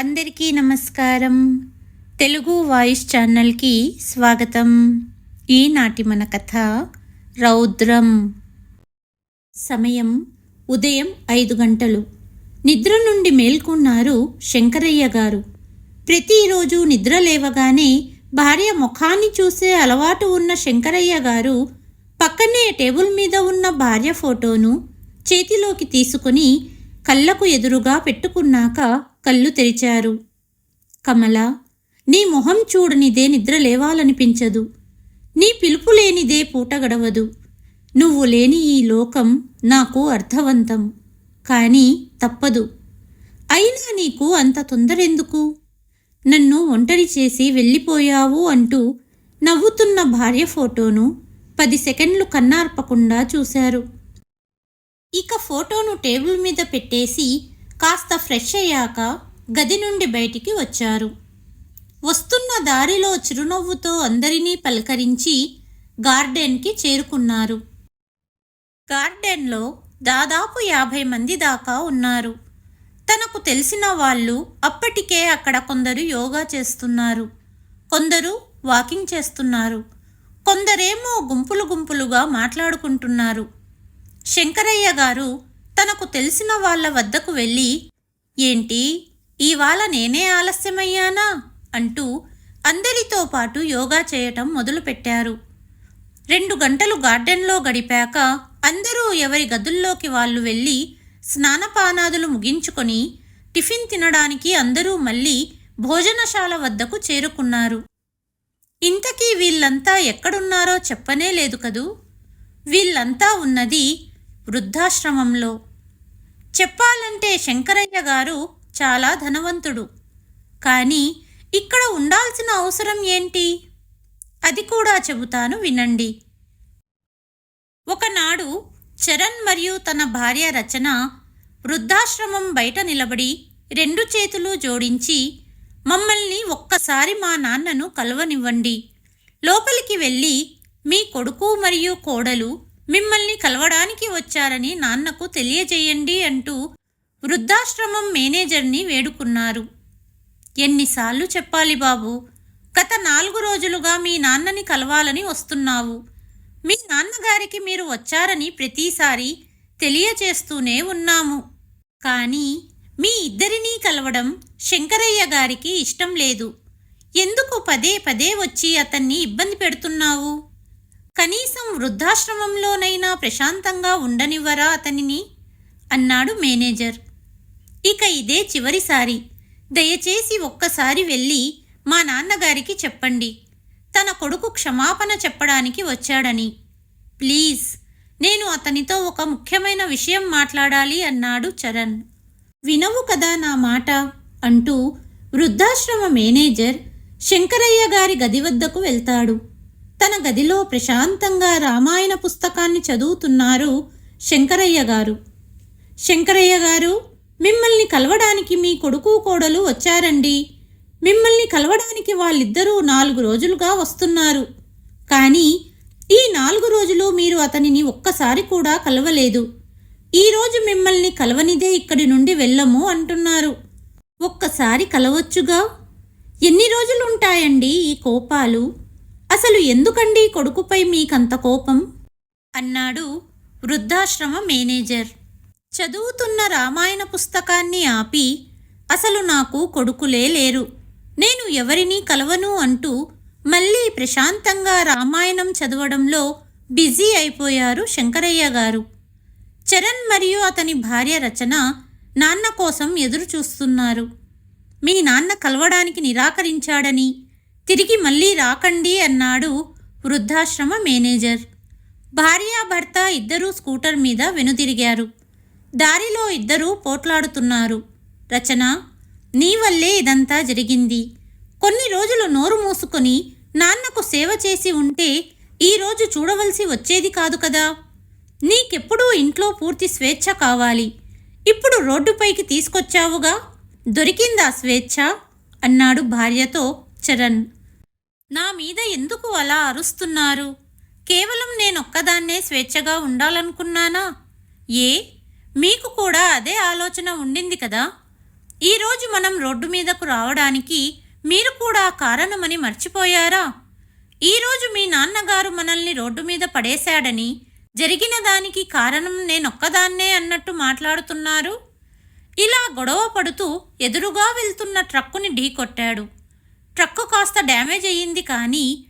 అందరికీ నమస్కారం. తెలుగు వాయిస్ ఛానల్కి స్వాగతం. ఈనాటి మన కథ రౌద్రం. సమయం ఉదయం ఐదు గంటలు. నిద్ర నుండి మేల్కొన్నారు శంకరయ్య గారు. ప్రతిరోజు నిద్ర లేవగానే భార్య ముఖాన్ని చూసే అలవాటు ఉన్న శంకరయ్య గారు పక్కనే టేబుల్ మీద ఉన్న భార్య ఫోటోను చేతిలోకి తీసుకుని కళ్ళకు ఎదురుగా పెట్టుకున్నాక కళ్ళు తెరిచారు. కమల నీ మొహం చూడనిదే నిద్ర లేవాలనిపించదు. నీ పిలుపు లేనిదే పూట గడవదు. నువ్వు లేని ఈ లోకం నాకు అర్థవంతం. కానీ తప్పదు. అయినా నీకు అంత తొందరెందుకు? నన్ను ఒంటరి చేసి వెళ్ళిపోయావు అంటూ నవ్వుతున్న భార్య ఫోటోను పది సెకండ్లు కన్నార్పకుండా చూశారు. ఇక ఫోటోను టేబుల్ మీద పెట్టేసి కాస్త ఫ్రెష్ అయ్యాక గది నుండి బయటికి వచ్చారు. వస్తున్న దారిలో చిరునవ్వుతో అందరినీ పలకరించి గార్డెన్కి చేరుకున్నారు. గార్డెన్లో దాదాపు యాభై మంది దాకా ఉన్నారు. తనకు తెలిసిన వాళ్ళు అప్పటికే అక్కడ కొందరు యోగా చేస్తున్నారు. కొందరు వాకింగ్ చేస్తున్నారు. కొందరేమో గుంపులు గుంపులుగా మాట్లాడుకుంటున్నారు. శంకరయ్య గారు తనకు తెలిసిన వాళ్ళ వద్దకు వెళ్ళి ఏంటి? ఇవాళ నేనే ఆలస్యమయ్యానా? అంటూ అందరితో పాటు యోగా చేయటం మొదలుపెట్టారు. రెండు గంటలు గార్డెన్లో గడిపాక అందరూ ఎవరి గదుల్లోకి వాళ్ళు వెళ్ళి స్నానపానాదులు ముగించుకొని టిఫిన్ తినడానికి అందరూ మళ్ళీ భోజనశాల వద్దకు చేరుకున్నారు. ఇంతకీ వీళ్ళంతా ఎక్కడున్నారో చెప్పనే లేదు కదూ? వీళ్ళంతా ఉన్నది వృద్ధాశ్రమంలో. చెప్పాలంటే శంకరయ్య గారు చాలా ధనవంతుడు. కానీ ఇక్కడ ఉండాల్సిన అవసరం ఏంటి? అది కూడా చెబుతాను వినండి. ఒకనాడు చరణ్ మరియు తన భార్య రచన వృద్ధాశ్రమం బయట నిలబడి రెండు చేతులు జోడించి మమ్మల్ని ఒక్కసారి మా నాన్నను కలవనివ్వండి. లోపలికి వెళ్ళి మీ కొడుకు మరియు కోడలు మిమ్మల్ని కలవడానికి వచ్చారని నాన్నకు తెలియజేయండి అంటూ వృద్ధాశ్రమం మేనేజర్ని వేడుకున్నారు. ఎన్నిసార్లు చెప్పాలి బాబు గత నాలుగు రోజులుగా మీ నాన్నని కలవాలని వస్తున్నావు. మీ నాన్నగారికి మీరు వచ్చారని ప్రతిసారి తెలియచేస్తూనే ఉన్నాము. కానీ మీ ఇద్దరినీ కలవడం శంకరయ్య గారికి ఇష్టం లేదు. ఎందుకు పదే పదే వచ్చి అతన్ని ఇబ్బంది పెడుతున్నావు? కనీసం వృద్ధాశ్రమంలోనైనా ప్రశాంతంగా ఉండనివ్వరా అతనిని? అన్నాడు మేనేజర్. ఇక ఇదే చివరిసారి. దయచేసి ఒక్కసారి వెళ్ళి మా నాన్నగారికి చెప్పండి. తన కొడుకు క్షమాపణ చెప్పడానికి వచ్చాడని. ప్లీజ్ నేను అతనితో ఒక ముఖ్యమైన విషయం మాట్లాడాలి అన్నాడు చరణ్. వినవు కదా నా మాట? అంటూ వృద్ధాశ్రమ మేనేజర్ శంకరయ్య గారి గది వద్దకు వెళ్తాడు. తన గదిలో ప్రశాంతంగా రామాయణ పుస్తకాన్ని చదువుతున్నారు శంకరయ్య గారు. శంకరయ్య గారు మిమ్మల్ని కలవడానికి మీ కొడుకు కోడలు వచ్చారండి. మిమ్మల్ని కలవడానికి వాళ్ళిద్దరూ నాలుగు రోజులుగా వస్తున్నారు. కానీ ఈ నాలుగు రోజులు మీరు అతనిని ఒక్కసారి కూడా కలవలేదు. ఈరోజు మిమ్మల్ని కలవనిదే ఇక్కడి నుండి వెళ్ళము అంటున్నారు. ఒక్కసారి కలవచ్చుగా? ఎన్ని రోజులు ఉంటాయండి ఈ కోపాలు? అసలు ఎందుకండి కొడుకుపై మీకంత కోపం? అన్నాడు వృద్ధాశ్రమ మేనేజర్. చదువుతున్న రామాయణ పుస్తకాన్ని ఆపి అసలు నాకు కొడుకులే లేరు. నేను ఎవరినీ కలవను అంటూ మళ్ళీ ప్రశాంతంగా రామాయణం చదవడంలో బిజీ అయిపోయారు శంకరయ్య గారు. చరణ్ మరియు అతని భార్య రచన నాన్న కోసం ఎదురు చూస్తున్నారు మీ నాన్న కలవడానికి నిరాకరించాడని తిరిగి మళ్ళీ రాకండి అన్నాడు వృద్ధాశ్రమ మేనేజర్. భార్యాభర్త ఇద్దరూ స్కూటర్ మీద వెనుదిరిగారు. దారిలో ఇద్దరూ పోట్లాడుతున్నారు. రచన నీ వల్లే ఇదంతా జరిగింది. కొన్ని రోజులు నోరు మూసుకొని నాన్నకు సేవ చేసి ఉంటే ఈరోజు చూడవలసి వచ్చేది కాదు కదా. నీకెప్పుడూ ఇంట్లో పూర్తి స్వేచ్ఛ కావాలి. ఇప్పుడు రోడ్డుపైకి తీసుకొచ్చావుగా? దొరికిందా స్వేచ్ఛ? అన్నాడు భార్యతో చరణ్. నా మీద ఎందుకు అలా అరుస్తున్నారు? కేవలం నేనొక్కదాన్నే స్వేచ్ఛగా ఉండాలనుకున్నానా? ఏ? మీకు కూడా అదే ఆలోచన ఉండింది కదా? ఈరోజు మనం రోడ్డు మీదకు రావడానికి మీరు కూడా కారణమని మర్చిపోయారా? ఈరోజు మీ నాన్నగారు మనల్ని రోడ్డు మీద పడేశాడని జరిగిన దానికి కారణం నేనొక్కదాన్నే అన్నట్టు మాట్లాడుతున్నారు? ఇలా గొడవ పడుతూ ఎదురుగా వెళ్తున్న ట్రక్కుని ఢీకొట్టాడు. ట్రక్కు కాస్త డ్యామేజ్ అయ్యింది కానీ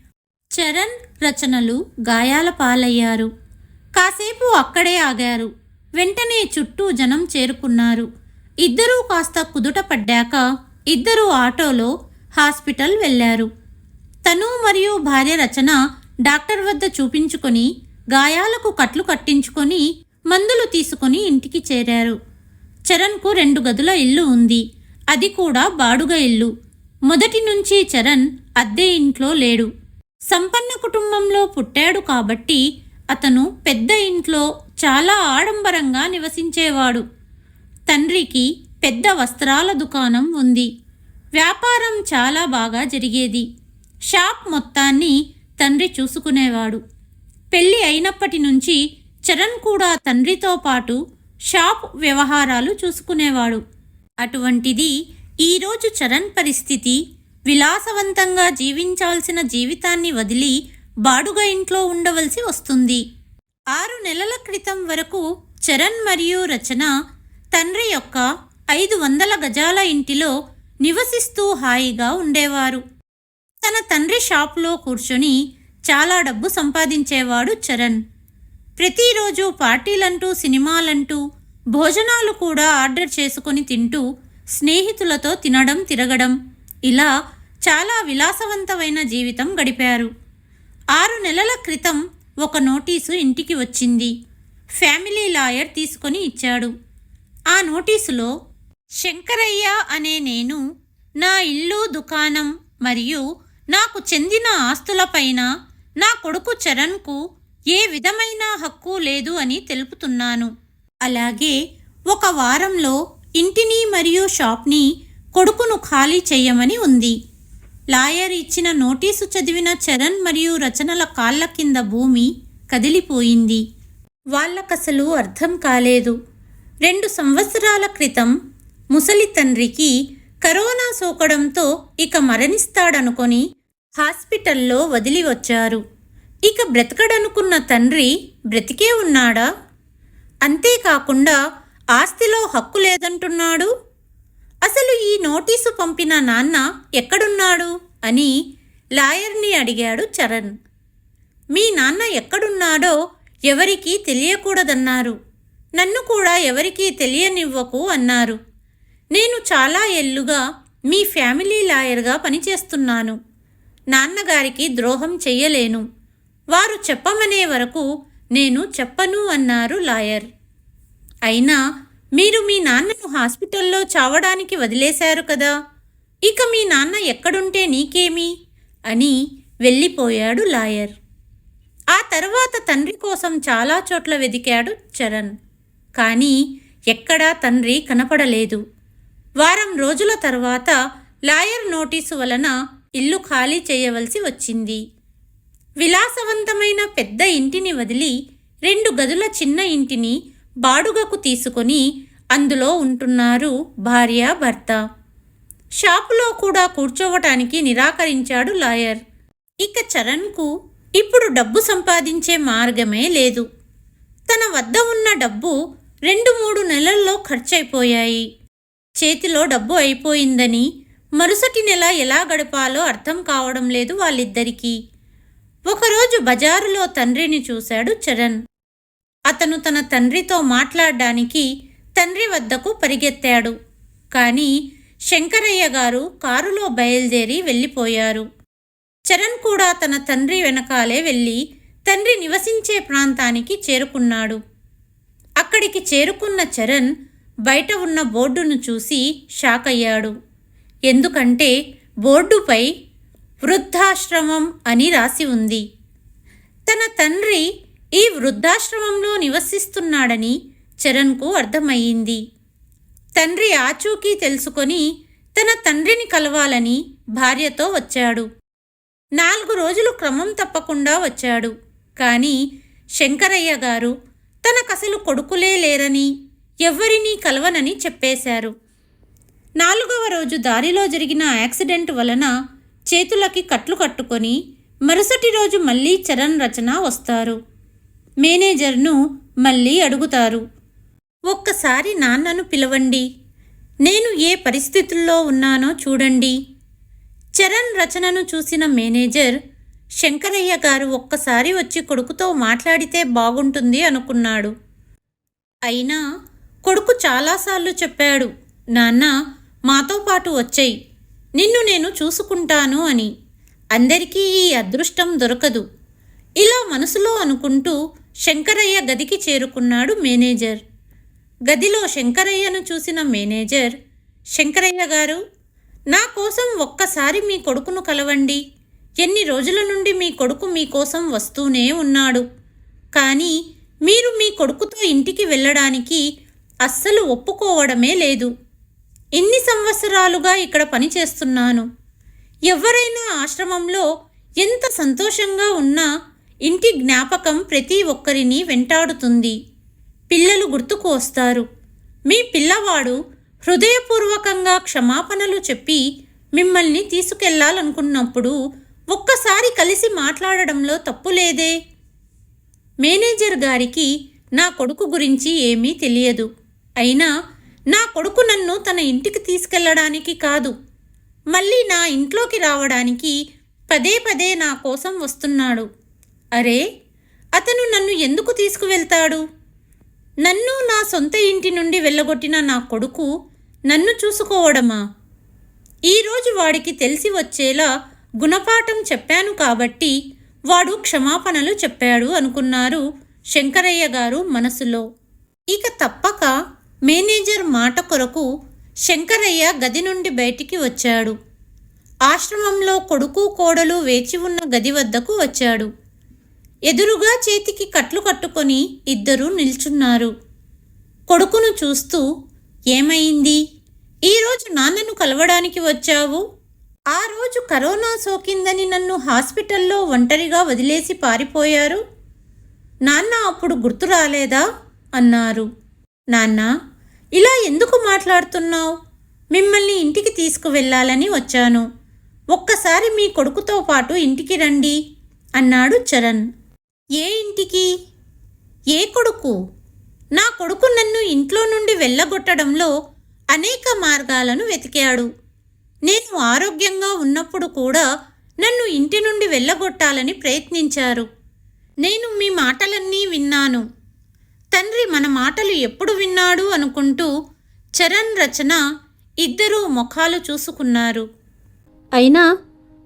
చరణ్ రచనలు గాయాల పాలయ్యారు. కాసేపు అక్కడే ఆగారు. వెంటనే చుట్టూ జనం చేరుకున్నారు. ఇద్దరూ కాస్త కుదుట పడ్డాక ఇద్దరూ ఆటోలో హాస్పిటల్ వెళ్ళారు. తను మరియు భార్య రచన డాక్టర్ వద్ద చూపించుకొని గాయాలకు కట్లు కట్టించుకొని మందులు తీసుకొని ఇంటికి చేరారు. చరణ్కు రెండు గదుల ఇల్లు ఉంది. అది కూడా బాడుగ ఇల్లు. మొదటి నుంచి చరణ్ అద్దె ఇంట్లో లేడు. సంపన్న కుటుంబంలో పుట్టాడు కాబట్టి అతను పెద్ద ఇంట్లో చాలా ఆడంబరంగా నివసించేవాడు. తండ్రికి పెద్ద వస్త్రాల దుకాణం ఉంది. వ్యాపారం చాలా బాగా జరిగేది. షాప్ మొత్తాన్ని తండ్రి చూసుకునేవాడు. పెళ్ళి అయినప్పటి నుంచి చరణ్ కూడా తండ్రితో పాటు షాప్ వ్యవహారాలు చూసుకునేవాడు. అటువంటిది ఈరోజు చరణ్ పరిస్థితి విలాసవంతంగా జీవించాల్సిన జీవితాన్ని వదిలి బాడుగ ఇంట్లో ఉండవలసి వస్తుంది. ఆరు నెలల క్రితం వరకు చరణ్ మరియు రచన తండ్రి యొక్క ఐదు వందల గజాల ఇంటిలో నివసిస్తూ హాయిగా ఉండేవారు. తన తండ్రి షాప్లో కూర్చొని చాలా డబ్బు సంపాదించేవాడు చరణ్. ప్రతిరోజు పార్టీలంటూ సినిమాలంటూ భోజనాలు కూడా ఆర్డర్ చేసుకొని తింటూ స్నేహితులతో తినడం తిరగడం. ఇలా చాలా విలాసవంతమైన జీవితం గడిపారు. ఆరు నెలల క్రితం ఒక నోటీసు ఇంటికి వచ్చింది. ఫ్యామిలీ లాయర్ తీసుకొని ఇచ్చాడు. ఆ నోటీసులో శంకరయ్య అనే నేను నా ఇల్లు దుకాణం మరియు నాకు చెందిన ఆస్తులపైన నా కొడుకు చరణ్కు ఏ విధమైన హక్కు లేదు అని తెలుపుతున్నాను. అలాగే ఒక వారంలో ఇంటిని మరియు షాప్ని కొడుకును ఖాళీ చేయమని ఉంది. లాయర్ ఇచ్చిన నోటీసు చదివిన చరణ్ మరియు రచనల కాళ్ళ కింద భూమి కదిలిపోయింది. వాళ్ళకసలు అర్థం కాలేదు. రెండు సంవత్సరాల క్రితం ముసలి తండ్రికి కరోనా సోకడంతో ఇక మరణిస్తాడనుకొని హాస్పిటల్లో వదిలి వచ్చారు. ఇక బ్రతకడనుకున్న తండ్రి బ్రతికే ఉన్నాడా? అంతేకాకుండా ఆస్తిలో హక్కు లేదంటున్నాడు? అసలు ఈ నోటీసు పంపిన నాన్న ఎక్కడున్నాడు? అని లాయర్ని అడిగాడు చరణ్. మీ నాన్న ఎక్కడున్నాడో ఎవరికీ తెలియకూడదన్నారు. నన్ను కూడా ఎవరికీ తెలియనివ్వకు అన్నారు. నేను చాలా ఎల్లుగా మీ ఫ్యామిలీ లాయర్గా పనిచేస్తున్నాను. నాన్నగారికి ద్రోహం చెయ్యలేను. వారు చెప్పమనే వరకు నేను చెప్పను అన్నారు లాయర్. అయినా మీరు మీ నాన్నను హాస్పిటల్లో చావడానికి వదిలేశారు కదా. ఇక మీ నాన్న ఎక్కడుంటే నీకేమి? అని వెళ్ళిపోయాడు లాయర్. ఆ తర్వాత తండ్రి కోసం చాలా చోట్ల వెదికాడు చరణ్. కానీ ఎక్కడా తండ్రి కనపడలేదు. వారం రోజుల తర్వాత లాయర్ నోటీసు వలన ఇల్లు ఖాళీ చేయవలసి వచ్చింది. విలాసవంతమైన పెద్ద ఇంటిని వదిలి రెండు గదుల చిన్న ఇంటిని బాడుగకు తీసుకొని అందులో ఉంటున్నారు భార్య భర్త. షాపులో కూడా కూర్చోవటానికి నిరాకరించాడు లాయర్. ఇక చరణ్కు ఇప్పుడు డబ్బు సంపాదించే మార్గమే లేదు. తన వద్ద ఉన్న డబ్బు రెండు మూడు నెలల్లో ఖర్చయిపోయాయి చేతిలో డబ్బు అయిపోయిందని మరుసటి నెల ఎలా గడపాలో అర్థం కావడం లేదు వాళ్ళిద్దరికీ. ఒకరోజు బజారులో తండ్రిని చూశాడు చరణ్. అతను తన తండ్రితో మాట్లాడడానికి తండ్రి వద్దకు పరిగెత్తాడు. కానీ శంకరయ్య గారు కారులో బయలుదేరి వెళ్ళిపోయారు. చరణ్ కూడా తన తండ్రి వెనకాలే వెళ్ళి తండ్రి నివసించే ప్రాంతానికి చేరుకున్నాడు. అక్కడికి చేరుకున్న చరణ్ బయట ఉన్న బోర్డును చూసి షాక్ అయ్యాడు. ఎందుకంటే బోర్డుపై వృద్ధాశ్రమం అని రాసి ఉంది. తన తండ్రి ఈ వృద్ధాశ్రమంలో నివసిస్తున్నాడని చరణ్కు అర్థమయ్యింది. తండ్రి ఆచూకీ తెలుసుకొని తన తండ్రిని కలవాలని భార్యతో వచ్చాడు. నాలుగు రోజులు క్రమం తప్పకుండా వచ్చాడు. కానీ శంకరయ్య గారు తనకసలు కొడుకులే లేరని ఎవ్వరినీ కలవనని చెప్పేశారు. నాలుగవ రోజు దారిలో జరిగిన యాక్సిడెంట్ వలన చేతులకి కట్లు కట్టుకొని మరుసటి రోజు మళ్ళీ చరణ్ రచన వస్తారు. మేనేజర్ను మళ్ళీ అడుగుతారు. ఒక్కసారి నాన్నను పిలవండి. నేను ఏ పరిస్థితుల్లో ఉన్నానో చూడండి. చరణ్ రచనను చూసిన మేనేజర్ శంకరయ్య గారు ఒక్కసారి వచ్చి కొడుకుతో మాట్లాడితే బాగుంటుంది అనుకున్నాడు. అయినా కొడుకు చాలాసార్లు చెప్పాడు నాన్న మాతో పాటు వచ్చేయి. నిన్ను నేను చూసుకుంటాను అని. అందరికీ ఈ అదృష్టం దొరకదు. ఇలా మనసులో అనుకుంటూ శంకరయ్య గదికి చేరుకున్నాడు మేనేజర్. గదిలో శంకరయ్యను చూసిన మేనేజర్ శంకరయ్య గారు నా కోసం ఒక్కసారి మీ కొడుకును కలవండి. ఎన్ని రోజుల నుండి మీ కొడుకు మీకోసం వస్తూనే ఉన్నాడు. కానీ మీరు మీ కొడుకుతో ఇంటికి వెళ్ళడానికి అస్సలు ఒప్పుకోవడమే లేదు. ఇన్ని సంవత్సరాలుగా ఇక్కడ పనిచేస్తున్నాను ఎవరైనా ఆశ్రమంలో ఎంత సంతోషంగా ఉన్నా ఇంటి జ్ఞాపకం ప్రతి ఒక్కరిని వెంటాడుతుంది. పిల్లలు గుర్తుకు వస్తారు. మీ పిల్లవాడు హృదయపూర్వకంగా క్షమాపణలు చెప్పి మిమ్మల్ని తీసుకెళ్ళాలనుకున్నప్పుడు ఒక్కసారి కలిసి మాట్లాడడంలో తప్పు లేదే? మేనేజర్ గారికి నా కొడుకు గురించి ఏమీ తెలియదు. అయినా నా కొడుకు నన్ను తన ఇంటికి తీసుకెళ్ళడానికి కాదు. మళ్ళీ నా ఇంట్లోకి రావడానికి పదే పదే నా కోసం వస్తున్నాడు. అరే అతను నన్ను ఎందుకు తీసుకువెళ్తాడు? నన్ను నా సొంత ఇంటి నుండి వెళ్ళగొట్టిన నా కొడుకు నన్ను చూసుకోవడమా? ఈరోజు వాడికి తెలిసి వచ్చేలా గుణపాఠం చెప్పాను కాబట్టి వాడు క్షమాపణలు చెప్పాడు అనుకున్నారు శంకరయ్య గారు మనసులో. ఇక తప్పక మేనేజర్ మాట కొరకు శంకరయ్య గది నుండి బయటికి వచ్చాడు. ఆశ్రమంలో కొడుకు కోడలు వేచి ఉన్న గది వద్దకు వచ్చాడు. ఎదురుగా చేతికి కట్లు కట్టుకొని ఇద్దరూ నిల్చున్నారు. కొడుకును చూస్తూ ఏమైంది? ఈరోజు నాన్నను కలవడానికి వచ్చావు? ఆ రోజు కరోనా సోకిందని నన్ను హాస్పిటల్లో ఒంటరిగా వదిలేసి పారిపోయారు? నాన్న అప్పుడు గుర్తు రాలేదా? అన్నారు. నాన్న ఇలా ఎందుకు మాట్లాడుతున్నావు? మిమ్మల్ని ఇంటికి తీసుకువెళ్ళాలని వచ్చాను. ఒక్కసారి మీ కొడుకుతో పాటు ఇంటికి రండి అన్నాడు చరణ్. ఏ ఇంటికి? ఏ కొడుకు? నా కొడుకు నన్ను ఇంట్లో నుండి వెళ్ళగొట్టడంలో అనేక మార్గాలను వెతికాడు. నేను ఆరోగ్యంగా ఉన్నప్పుడు కూడా నన్ను ఇంటి నుండి వెళ్ళగొట్టాలని ప్రయత్నించారు. నేను మీ మాటలన్నీ విన్నాను. తండ్రి మన మాటలు ఎప్పుడు విన్నాడు అనుకుంటూ చరణ్ రచన ఇద్దరూ ముఖాలు చూసుకున్నారు. అయినా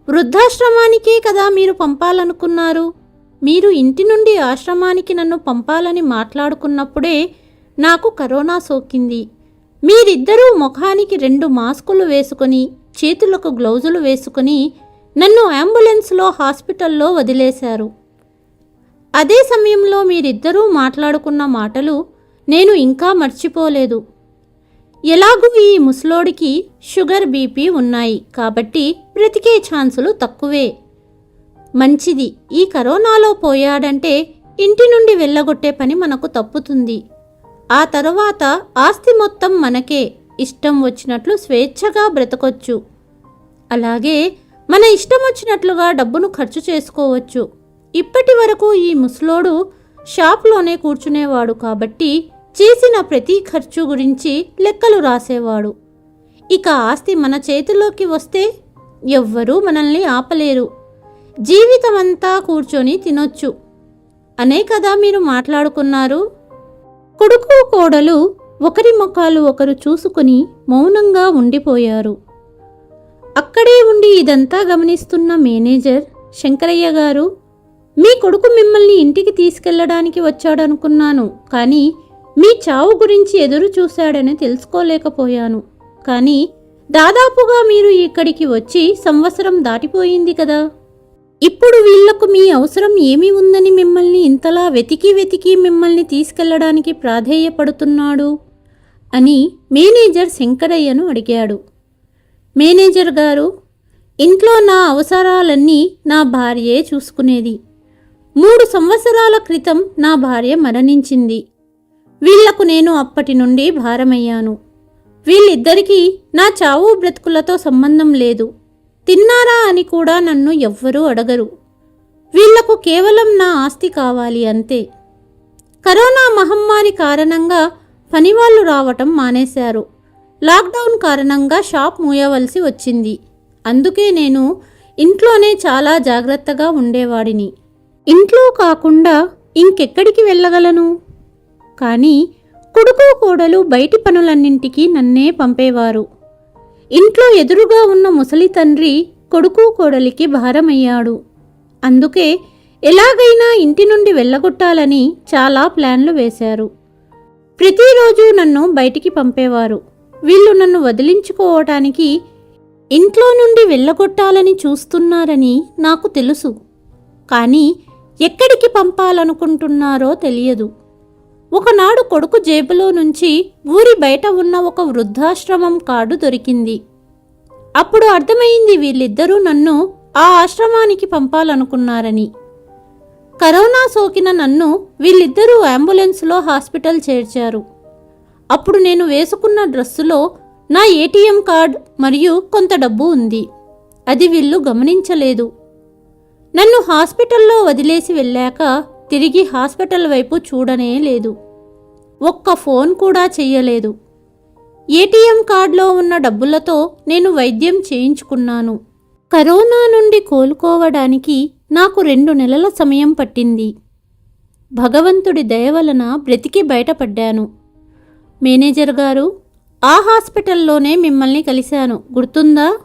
వృద్ధాశ్రమానికే కదా మీరు పంపాలనుకున్నారు? మీరు ఇంటి నుండి ఆశ్రమానికి నన్ను పంపాలని మాట్లాడుకున్నప్పుడే నాకు కరోనా సోకింది. మీరిద్దరూ ముఖానికి రెండు మాస్కులు వేసుకొని చేతులకు గ్లౌజులు వేసుకుని నన్ను అంబులెన్స్లో హాస్పిటల్లో వదిలేశారు. అదే సమయంలో మీరిద్దరూ మాట్లాడుకున్న మాటలు నేను ఇంకా మర్చిపోలేదు. ఎలాగూ ఈ ముసలోడికి షుగర్ బీపీ ఉన్నాయి కాబట్టి బ్రతికే ఛాన్సులు తక్కువే. మంచిది. ఈ కరోనాలో పోయాడంటే ఇంటి నుండి వెళ్ళగొట్టే పని మనకు తప్పుతుంది. ఆ తరువాత ఆస్తి మొత్తం మనకే. ఇష్టం వచ్చినట్లు స్వేచ్ఛగా బ్రతకొచ్చు. అలాగే మన ఇష్టం వచ్చినట్లుగా డబ్బును ఖర్చు చేసుకోవచ్చు. ఇప్పటి వరకు ఈ ముసలోడు షాప్లోనే కూర్చునేవాడు కాబట్టి చేసిన ప్రతి ఖర్చు గురించి లెక్కలు రాసేవాడు. ఇక ఆస్తి మన చేతిలోకి వస్తే ఎవ్వరూ మనల్ని ఆపలేరు. జీవితమంతా కూర్చొని తినొచ్చు. అనే కదా మీరు మాట్లాడుకున్నారు? కొడుకు కోడలు ఒకరి ముఖాలు ఒకరు చూసుకుని మౌనంగా ఉండిపోయారు. అక్కడే ఉండి ఇదంతా గమనిస్తున్న మేనేజర్ శంకరయ్య గారు మీ కొడుకు మిమ్మల్ని ఇంటికి తీసుకెళ్ళడానికి వచ్చాడనుకున్నాను కానీ మీ చావు గురించి ఎదురు చూశాడని తెలుసుకోలేకపోయాను. కానీ దాదాపుగా మీరు ఇక్కడికి వచ్చి సంవత్సరం దాటిపోయింది కదా. ఇప్పుడు వీళ్ళకు మీ అవసరం ఏమి ఉందని మిమ్మల్ని ఇంతలా వెతికి వెతికి మిమ్మల్ని తీసుకెళ్ళడానికి ప్రాధేయపడుతున్నాడు? అని మేనేజర్ శంకరయ్యను అడిగాడు. మేనేజర్ గారు ఇంట్లో నా అవసరాలన్నీ నా భార్యే చూసుకునేది. మూడు సంవత్సరాల క్రితం నా భార్య మరణించింది. వీళ్ళకు నేను అప్పటి నుండి భారమయ్యాను. వీళ్ళిద్దరికీ నా చావు బ్రతుకులతో సంబంధం లేదు. తిన్నారా అని కూడా నన్ను ఎవ్వరూ అడగరు. వీళ్ళకు కేవలం నా ఆస్తి కావాలి అంతే. కరోనా మహమ్మారి కారణంగా పనివాళ్ళు రావటం మానేశారు. లాక్డౌన్ కారణంగా షాప్ మూయవలసి వచ్చింది. అందుకే నేను ఇంట్లోనే చాలా జాగ్రత్తగా ఉండేవాడిని. ఇంట్లో కాకుండా ఇంకెక్కడికి వెళ్ళగలను? కానీ కొడుకు కోడలు బయటి పనులన్నింటికీ నన్నే పంపేవారు. ఇంట్లో ఎదురుగా ఉన్న ముసలి తండ్రి కొడుకు కోడలికి భారమయ్యాడు. అందుకే ఎలాగైనా ఇంటి నుండి వెళ్ళగొట్టాలని చాలా ప్లాన్లు వేశారు. ప్రతిరోజు నన్ను బయటికి పంపేవారు. వీళ్ళు నన్ను వదిలించుకోవటానికి ఇంట్లో నుండి వెళ్ళగొట్టాలని చూస్తున్నారని నాకు తెలుసు. కానీ ఎక్కడికి పంపాలనుకుంటున్నారో తెలియదు. ఒకనాడు కొడుకు జేబులో నుంచి ఊరి బయట ఉన్న ఒక వృద్ధాశ్రమం కార్డు దొరికింది. అప్పుడు అర్థమైంది వీళ్ళిద్దరూ నన్ను ఆ ఆశ్రమానికి పంపాలనుకున్నారని. కరోనా సోకిన నన్ను వీళ్ళిద్దరూ అంబులెన్స్లో హాస్పిటల్ చేర్చారు. అప్పుడు నేను వేసుకున్న డ్రెస్సులో నా ఏటీఎం కార్డ్ మరియు కొంత డబ్బు ఉంది. అది వీళ్ళు గమనించలేదు. నన్ను హాస్పిటల్లో వదిలేసి వెళ్ళాక తిరిగి హాస్పిటల్ వైపు చూడనే లేదు. ఒక్క ఫోన్ కూడా చెయ్యలేదు. ఏటీఎం కార్డులో ఉన్న డబ్బులతో నేను వైద్యం చేయించుకున్నాను. కరోనా నుండి కోలుకోవడానికి నాకు రెండు నెలల సమయం పట్టింది. భగవంతుడి దయ వలన బ్రతికి బయటపడ్డాను. మేనేజర్ గారు ఆ హాస్పిటల్లోనే మిమ్మల్ని కలిశాను. గుర్తుందా?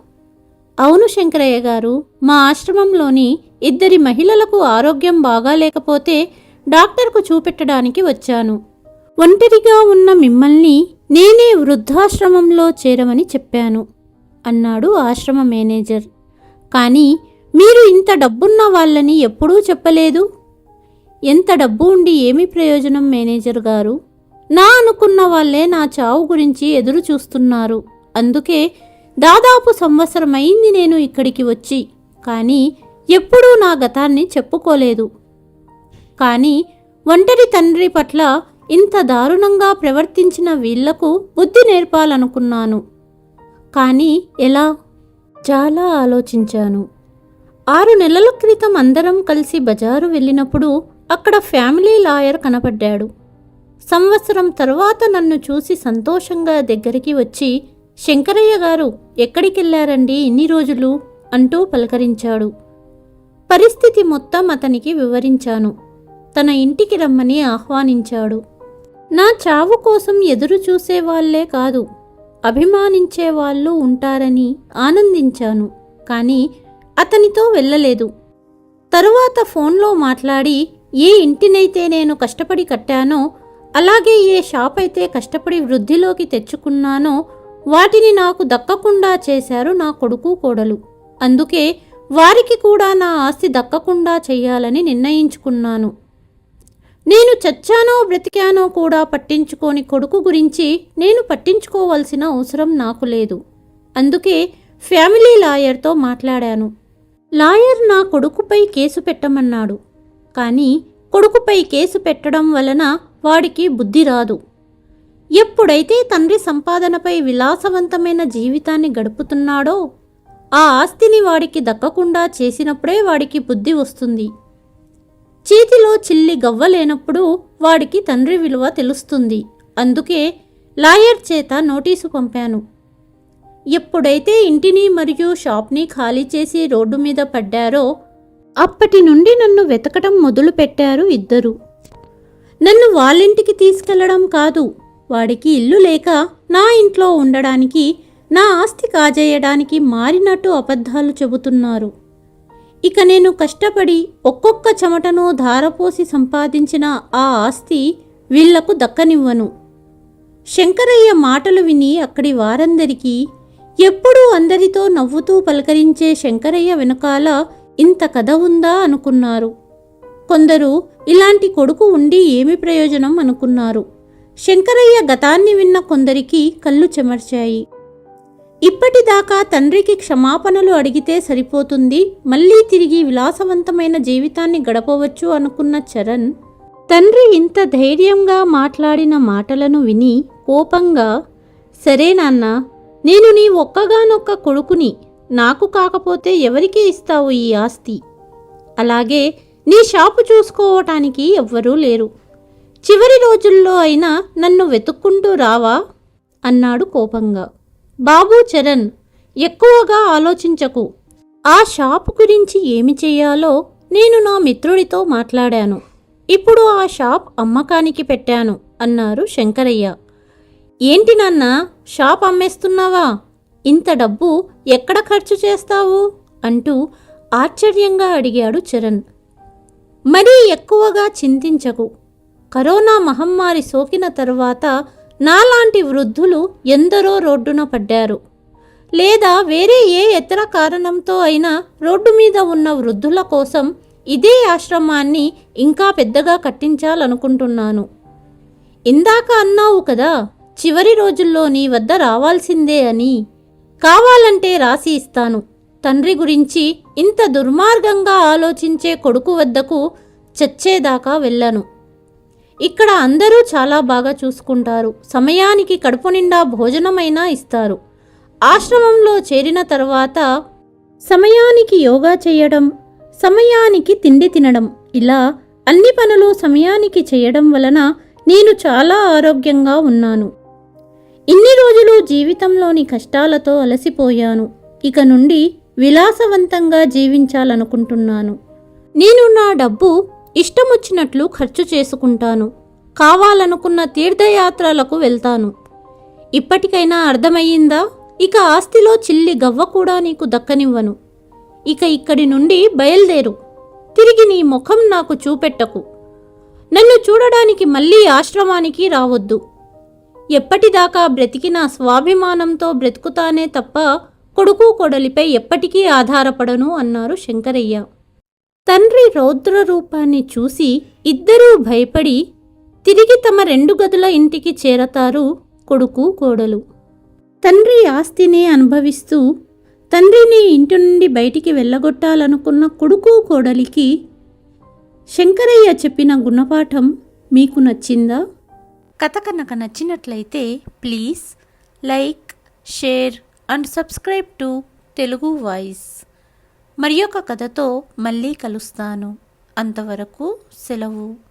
అవును శంకరయ్య గారు మా ఆశ్రమంలోని ఇద్దరి మహిళలకు ఆరోగ్యం బాగాలేకపోతే డాక్టర్కు చూపెట్టడానికి వచ్చాను. ఒంటరిగా ఉన్న మిమ్మల్ని నేనే వృద్ధాశ్రమంలో చేరమని చెప్పాను అన్నాడు ఆశ్రమ మేనేజర్. కానీ మీరు ఇంత డబ్బున్న వాళ్ళని ఎప్పుడూ చెప్పలేదు? ఎంత డబ్బు ఉండి ఏమి ప్రయోజనం మేనేజర్ గారు? నా అనుకున్న వాళ్ళే నా చావు గురించి ఎదురు చూస్తున్నారు అందుకే దాదాపు సంవత్సరమైంది నేను ఇక్కడికి వచ్చి కానీ ఎప్పుడూ నా గతాన్ని చెప్పుకోలేదు. కానీ ఒంటరి తండ్రి పట్ల ఇంత దారుణంగా ప్రవర్తించిన వీళ్ళకు బుద్ధి నేర్పాలనుకున్నాను. కానీ ఎలా? చాలా ఆలోచించాను. ఆరు నెలల క్రితం అందరం కలిసి బజారు వెళ్ళినప్పుడు అక్కడ ఫ్యామిలీ లాయర్ కనపడ్డాడు. సంవత్సరం తర్వాత నన్ను చూసి సంతోషంగా దగ్గరికి వచ్చి శంకరయ్య గారు ఎక్కడికెళ్ళారండి ఇన్ని రోజులు? అంటూ పలకరించాడు. పరిస్థితి మొత్తం అతనికి వివరించాను. తన ఇంటికి రమ్మని ఆహ్వానించాడు. నా చావు కోసం ఎదురు చూసేవాళ్ళే కాదు అభిమానించే వాళ్ళు ఉంటారని ఆనందించాను కానీ అతనితో వెళ్ళలేదు. తరువాత ఫోన్లో మాట్లాడి ఏ ఇంటినైతే నేను కష్టపడి కట్టానో అలాగే ఏ షాప్ అయితే కష్టపడి వృద్ధిలోకి తెచ్చుకున్నానో వాటిని నాకు దక్కకుండా చేశారు నా కొడుకు కోడలు. అందుకే వారికి కూడా నా ఆస్తి దక్కకుండా చెయ్యాలని నిర్ణయించుకున్నాను. నేను చచ్చానో బ్రతికానో కూడా పట్టించుకోని కొడుకు గురించి నేను పట్టించుకోవాల్సిన అవసరం నాకు లేదు. అందుకే ఫ్యామిలీ లాయర్తో మాట్లాడాను. లాయర్ నా కొడుకుపై కేసు పెట్టమన్నాడు. కానీ కొడుకుపై కేసు పెట్టడం వలన వాడికి బుద్ధి రాదు. ఎప్పుడైతే తండ్రి సంపాదనపై విలాసవంతమైన జీవితాన్ని గడుపుతున్నాడో ఆ ఆస్తిని వాడికి దక్కకుండా చేసినప్పుడే వాడికి బుద్ధి వస్తుంది. చేతిలో చిల్లి గవ్వలేనప్పుడు వాడికి తండ్రి విలువ తెలుస్తుంది. అందుకే లాయర్ చేత నోటీసు పంపాను. ఎప్పుడైతే ఇంటిని మరియు షాప్ని ఖాళీ చేసి రోడ్డు మీద పడ్డారో అప్పటి నుండి నన్ను వెతకటం మొదలుపెట్టారు ఇద్దరు. నన్ను వాళ్ళింటికి తీసుకెళ్ళడం కాదు వాడికి ఇల్లు లేక నా ఇంట్లో ఉండడానికి నా ఆస్తి కాజేయడానికి మారినట్టు అబద్ధాలు చెబుతున్నారు. ఇక నేను కష్టపడి ఒక్కొక్క చెమటను ధారపోసి సంపాదించిన ఆ ఆస్తి వీళ్ళకు దక్కనివ్వను. శంకరయ్య మాటలు విని అక్కడి వారందరికీ ఎప్పుడూ అందరితో నవ్వుతూ పలకరించే శంకరయ్య వెనకాల ఇంత కథ ఉందా అనుకున్నారు. కొందరు ఇలాంటి కొడుకు ఉండి ఏమి ప్రయోజనం? అనుకున్నారు. శంకరయ్య గతాన్ని విన్న కొందరికి కళ్ళు చెమర్చాయి. ఇప్పటిదాకా తండ్రికి క్షమాపణలు అడిగితే సరిపోతుంది మళ్ళీ తిరిగి విలాసవంతమైన జీవితాన్ని గడపవచ్చు అనుకున్న చరణ్ తండ్రి ఇంత ధైర్యంగా మాట్లాడిన మాటలను విని కోపంగా సరే నాన్న నేను నీ ఒక్కగానొక్క కొడుకుని నాకు కాకపోతే ఎవరికి ఇస్తావు ఈ ఆస్తి? అలాగే నీ షాపు చూసుకోవటానికి ఎవ్వరూ లేరు. చివరి రోజుల్లో అయినా నన్ను వెతుక్కుంటూ రావా? అన్నాడు కోపంగా. బాబు చరణ్ ఎక్కువగా ఆలోచించకు. ఆ షాపు గురించి ఏమి చేయాలో నేను నా మిత్రుడితో మాట్లాడాను. ఇప్పుడు ఆ షాప్ అమ్మకానికి పెట్టాను అన్నారు శంకరయ్య. ఏంటి నాన్న షాప్ అమ్మేస్తున్నావా? ఇంత డబ్బు ఎక్కడ ఖర్చు చేస్తావు? అంటూ ఆశ్చర్యంగా అడిగాడు చరణ్. మరీ ఎక్కువగా చింతించకు. కరోనా మహమ్మారి సోకిన తరువాత నాలాంటి వృద్ధులు ఎందరో రోడ్డున పడ్డారు. లేదా వేరే ఏ ఇతర కారణంతో అయినా రోడ్డు మీద ఉన్న వృద్ధుల కోసం ఇదే ఆశ్రమాన్ని ఇంకా పెద్దగా కట్టించాలనుకుంటున్నాను. ఇందాక అన్నావు కదా చివరి రోజుల్లో నీ వద్ద రావాల్సిందే అని. కావాలంటే రాసి ఇస్తాను. తండ్రి గురించి ఇంత దుర్మార్గంగా ఆలోచించే కొడుకు వద్దకు చచ్చేదాకా వెళ్ళను. ఇక్కడ అందరూ చాలా బాగా చూసుకుంటారు. సమయానికి కడుపు నిండా భోజనమైనా ఇస్తారు. ఆశ్రమంలో చేరిన తర్వాత సమయానికి యోగా చేయడం సమయానికి తిండి తినడం ఇలా అన్ని పనులు సమయానికి చేయడం వలన నేను చాలా ఆరోగ్యంగా ఉన్నాను. ఇన్ని రోజులు జీవితంలోని కష్టాలతో అలసిపోయాను. ఇక నుండి విలాసవంతంగా జీవించాలనుకుంటున్నాను. నేను నా డబ్బు ఇష్టమొచ్చినట్లు ఖర్చు చేసుకుంటాను. కావాలనుకున్న తీర్థయాత్రలకు వెళ్తాను. ఇప్పటికైనా అర్థమయ్యిందా? ఇక ఆస్తిలో చిల్లి గవ్వ కూడా నీకు దక్కనివ్వను. ఇక ఇక్కడి నుండి బయలుదేరు. తిరిగి నీ ముఖం నాకు చూపెట్టకు. నన్ను చూడడానికి మళ్ళీ ఆశ్రమానికి రావద్దు. ఎప్పటిదాకా బ్రతికిన స్వాభిమానంతో బ్రతుకుతానే తప్ప కొడుకు కొడలిపై ఎప్పటికీ ఆధారపడను అన్నారు శంకరయ్య. తండ్రి రౌద్ర రూపాన్ని చూసి ఇద్దరూ భయపడి తిరిగి తమ రెండు గదుల ఇంటికి చేరతారు కొడుకు కోడలు. తండ్రి ఆస్తిని అనుభవిస్తూ తండ్రిని ఇంటి నుండి బయటికి వెళ్ళగొట్టాలనుకున్న కొడుకు కోడలికి శంకరయ్య చెప్పిన గుణపాఠం మీకు నచ్చిందా? కథ కనుక నచ్చినట్లయితే please like share and subscribe to Telugu voice. మరి ఒక కథతో మళ్ళీ కలుస్తాను. అంతవరకు సెలవు.